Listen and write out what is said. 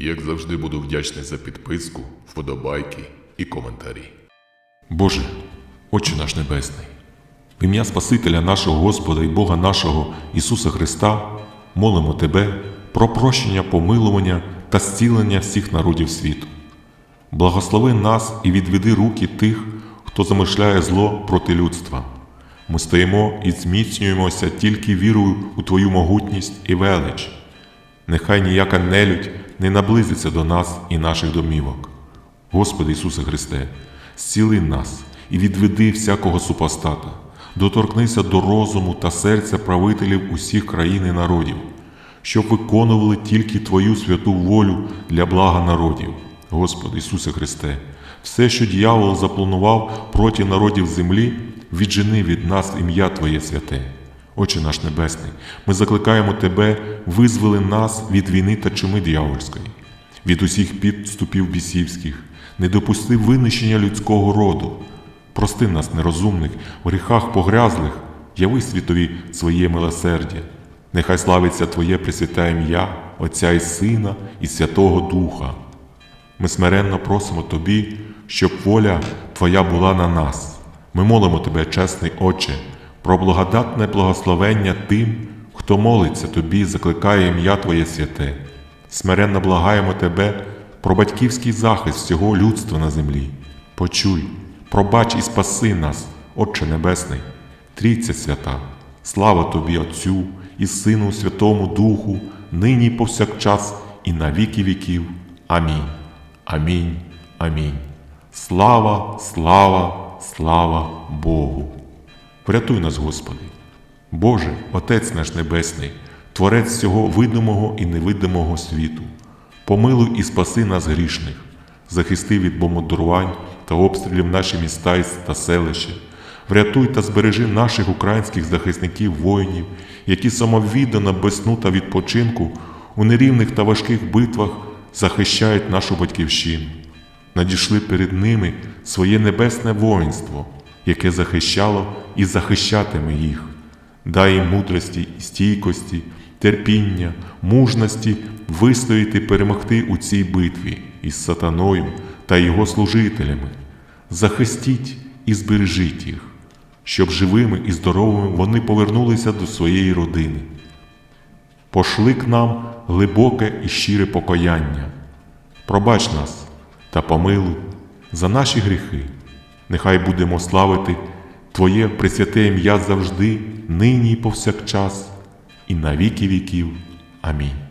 Як завжди буду вдячний за підписку, вподобайки і коментарі. Боже, Отче наш Небесний, в ім'я Спасителя нашого Господа і Бога нашого Ісуса Христа молимо Тебе про прощення, помилування та зцілення всіх народів світу. Благослови нас і відведи руки тих, хто замишляє зло проти людства. Ми стоїмо і зміцнюємося тільки вірою у Твою могутність і велич. Нехай ніяка нелюдь не наблизиться до нас і наших домівок. Господи Ісусе Христе, зціли нас і відведи всякого супостата, доторкнися до розуму та серця правителів усіх країн і народів, щоб виконували тільки Твою святу волю для блага народів. Господи Ісусе Христе, все, що дьявол запланував проти народів землі, віджени від нас ім'я Твоє святе. Отче наш Небесний, ми закликаємо Тебе, визволи нас від війни та чуми дьявольської, від усіх підступів бісівських, не допусти винищення людського роду. Прости нас, нерозумних, в гріхах погрязлих, яви світові своє милосердя. Нехай славиться Твоє пресвяте ім'я, Отця і Сина, і Святого Духа. Ми смиренно просимо Тобі, щоб воля Твоя була на нас. Ми молимо Тебе, чесний Отче, про благодатне благословення тим, хто молиться Тобі, закликає ім'я Твоє святе. Смиренно благаємо Тебе про батьківський захист всього людства на землі. Почуй, пробач і спаси нас, Отче Небесний, Трійця свята, слава Тобі, Отцю і Сину Святому Духу, нині повсякчас, і на віки віків. Амінь. Амінь. Амінь. Слава, слава, слава Богу. Врятуй нас, Господи. Боже, Отець наш Небесний, Творець всього видимого і невидимого світу, помилуй і спаси нас грішних, захисти від бомбардувань та обстрілів наші міста та селища, врятуй та збережи наших українських захисників воїнів, які самовіддано без сну та відпочинку у нерівних та важких битвах захищають нашу батьківщину. Надійшли перед ними своє небесне воїнство, яке захищало і захищатиме їх. Дай їм мудрості і стійкості, терпіння, мужності вистояти перемогти у цій битві із сатаною та його служителями. Захистіть і збережіть їх, щоб живими і здоровими вони повернулися до своєї родини. Пошли к нам глибоке і щире покаяння. Пробач нас та помилуй за наші гріхи. Нехай будемо славити Твоє пресвяте ім'я завжди, нині і повсякчас, і на віки віків. Амінь.